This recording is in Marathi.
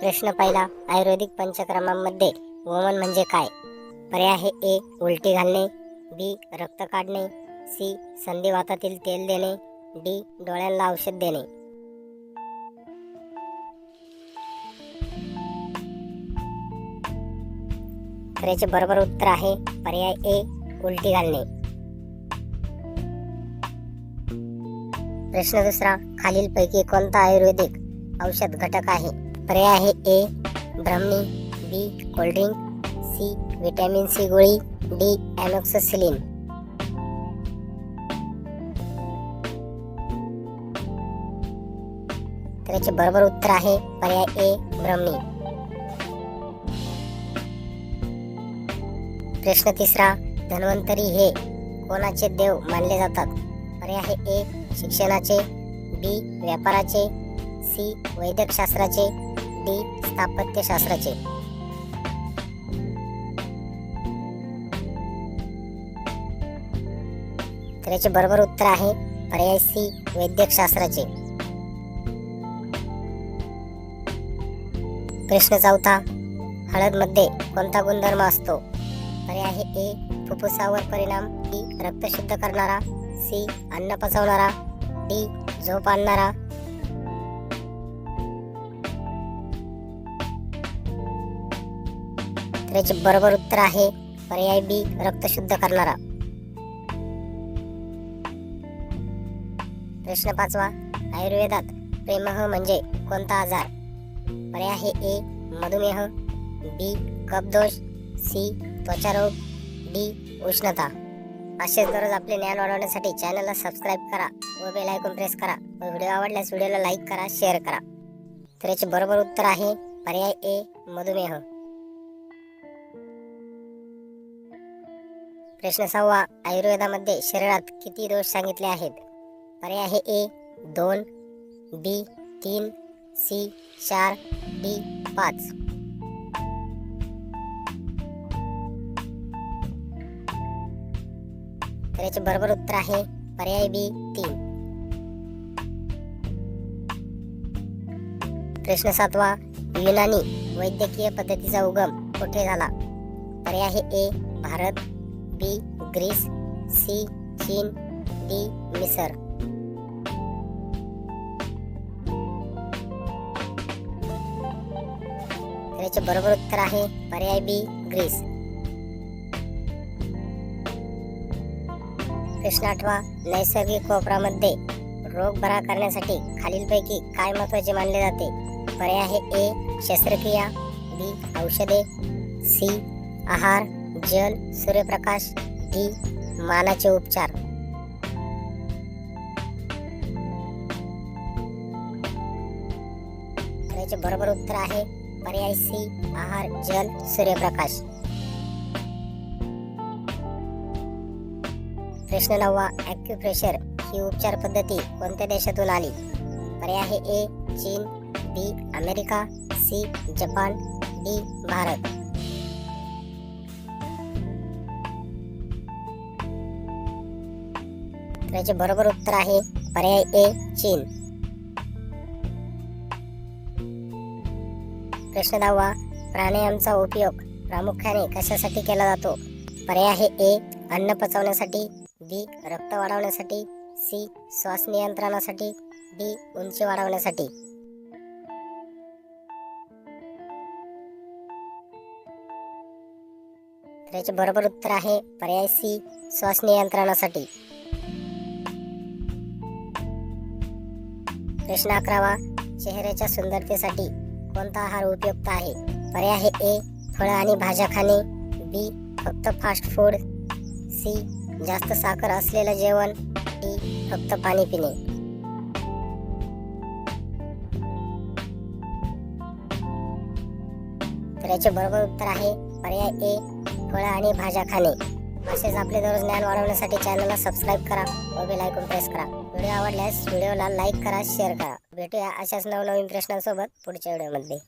प्रश्न पहिला आयुर्वेदिक पंचक्रमांमध्ये वमन म्हणजे काय? पर्याय आहे ए उलटी घालणे बी रक्त काढणे सी संधिवातातील तेल देणे डी डोळ्यांना औषध देणे. तर याचे बरोबर उत्तर आहे पर्याय ए उलटी घालणे. प्रश्न दुसरा खालीलपैकी कोणता आयुर्वेदिक औषध घटक आहे? पर्याय आहे A Brahmi B cold drink C vitamin C गोळी डी ॲनॉक्सिलिन तर याचे बरोबर उत्तर आहे पर्याय ए ब्रह्मी प्रश्न तिसरा धन्वंतरी हे कोणाचे देव मानले जातात? पर्याय आहे ए शिक्षणाचे बी व्यापाराचे सी वैद्यकशास्त्राचे डी स्थापत्यशास्त्राचे. तर याचे बरोबर उत्तर आहे पर्याय सी वैद्यकशास्त्राचे. प्रश्न चौथा हळदमध्ये कोणता गुणधर्म असतो? पर्याय आहे ए फुफ्फुसावर परिणाम बी रक्त शुद्ध करणारा सी अन्न पचवणारा डी झोप आणणारा याचे बरोबर उत्तर आहे. पर्याय बी रक्त शुद्ध करणारा. प्रश्न पाचवा आयुर्वेदात प्रेमह म्हणजे कोणता आजार? पर्याय आहे ए मधुमेह बी कपदोष सी त्वचारोग डी उष्णता. असेच दररोज आपले ज्ञान वाढवण्यासाठी चॅनलला सबस्क्राईब करा व बेल आयकॉन प्रेस करा व व्हिडिओ आवडल्यास व्हिडिओला लाईक करा शेअर करा. तर याचे बरोबर उत्तर आहे पर्याय ए मधुमेह. प्रश्न सहावा आयुर्वेदामध्ये शरीरात किती दोष सांगितले आहेत? पर्याय आहे ए दोन बी तीन सी चार डी पाच. तर याचे बरोबर उत्तर आहे पर्याय बी तीन. प्रश्न सातवा युनानी वैद्यकीय पद्धतीचा उगम कुठे झाला? पर्याय आहे A Bharat B Greece C चीन डी मिसर तर याचे बरोबर उत्तर आहे पर्याय बी ग्रीस प्रश्न आठवा नैसर्गिक कोपरामध्ये रोग बरा करण्यासाठी खालीलपैकी काय महत्त्वाचे मानले जाते? पर्याय आहे ए शस्त्रक्रिया बी औषधे सी आहार जल सूर्यप्रकाश डी मानाचे उपचार. याचे बरोबर उत्तर आहे पर्याय सी आहार जल सूर्यप्रकाश. प्रश्न नववा ॲक्युप्रेशर ही उपचार पद्धती कोणत्या देशातून आली? पर्याय आहे ए चीन B America C Japan D Bharat. याचे बरोबर उत्तर आहे पर्याय ए चीन. प्रश्न दहावा प्राणायामचा उपयोग प्रामुख्याने कशासाठी केला जातो? पर्याय आहे ए अन्न पचवण्यासाठी बी रक्त वाढवण्यासाठी सी श्वास नियंत्रणासाठी डी उंची वाढवण्यासाठी. तर याचे बरोबर उत्तर आहे पर्याय सी श्वास नियंत्रणासाठी. प्रश्न अकरावा चेहऱ्याच्या सुंदरतेसाठी कोणता आहार उपयुक्त आहे? पर्याय हे ए फळं आणि भाज्या खाणे. बी फक्त फास्ट फूड सी जास्त साखर असलेलं जेवण. डी फक्त पाणी पिणे. तर याचे बरोबर उत्तर आहे पर्याय ए फळं आणि भाज्या खाणे. असेच आपले दररोज ज्ञान वाढवण्यासाठी चॅनलला सबस्क्राईब करा व बेल आयकॉन प्रेस करा. व्हिडिओ आवडल्यास व्हिडिओला लाईक करा शेअर करा. भेटूया अशाच नवनवीन प्रश्नांसोबत पुढच्या व्हिडिओमध्ये.